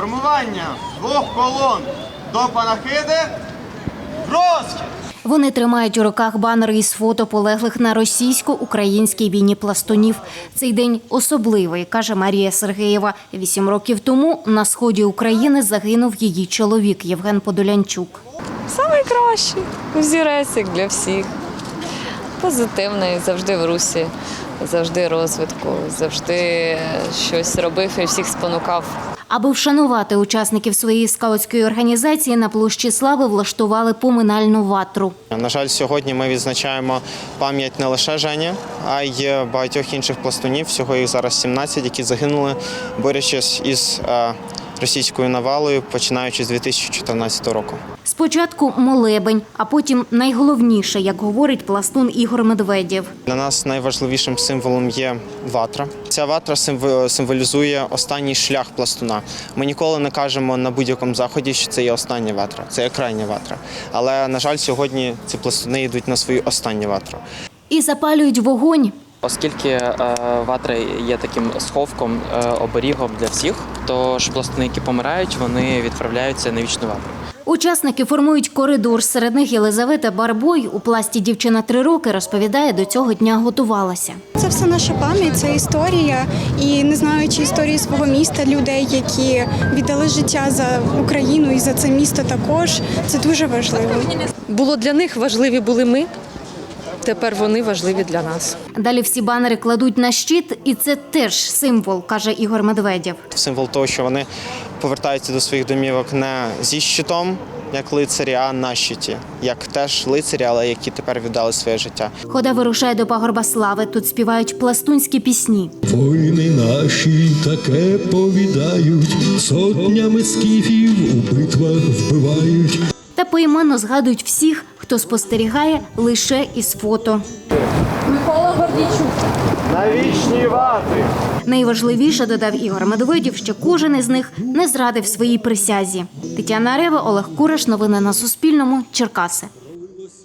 формування двох колон до панахиди в розхід. Вони тримають у руках банери із фото полеглих на російсько-українській війні пластунів. Цей день особливий, каже Марія Сергеєва. Вісім років тому на сході України загинув її чоловік Євген Подолянчук. Найкращий. Взірець для всіх. Позитивний, завжди в русі, завжди розвитку, завжди щось робив і всіх спонукав. Аби вшанувати учасників своєї скаутської організації, на площі слави влаштували поминальну ватру. На жаль, сьогодні ми відзначаємо пам'ять не лише Жені, а й багатьох інших пластунів. Всього їх зараз 17, які загинули, борючись із е, російською навалою, починаючи з 2014 року. Спочатку молебень, а потім найголовніше, як говорить пластун Ігор Медведєв. Для нас найважливішим символом є ватра. Ця ватра символ- символізує останній шлях пластуна. Ми ніколи не кажемо на будь-якому заході, що це є остання ватра, це є крайня ватра. Але на жаль, сьогодні ці пластуни йдуть на свою останню ватру. І запалюють вогонь. Оскільки е, ватра є таким сховком, е, оберігом для всіх, то ж пластуни, які помирають, вони відправляються на вічну ватру. Учасники формують коридор. Серед них Єлизавета Барбой у пласті дівчина три роки розповідає, до цього дня готувалася. Це все наша пам'ять, це історія. І не знаючи історії свого міста, людей, які віддали життя за Україну і за це місто також. Це дуже важливо. було для них важливі були ми. Тепер вони важливі для нас. Далі всі банери кладуть на щит, і це теж символ, каже Ігор Медведєв. Символ того, що вони повертаються до своїх домівок не зі щитом, як лицарі, а на щиті, як теж лицарі, але які тепер віддали своє життя. Хода вирушає до пагорба слави. Тут співають пластунські пісні. Воїни наші таке повідають, сотнями скіфів у битвах вбивають. Та поіменно згадують всіх, хто спостерігає лише із фото. На Навічні вати. Найважливіше додав Ігор Медведів, що кожен із них не зрадив своїй присязі. Тетяна Рева, Олег Кураш. Новини на Суспільному. Черкаси.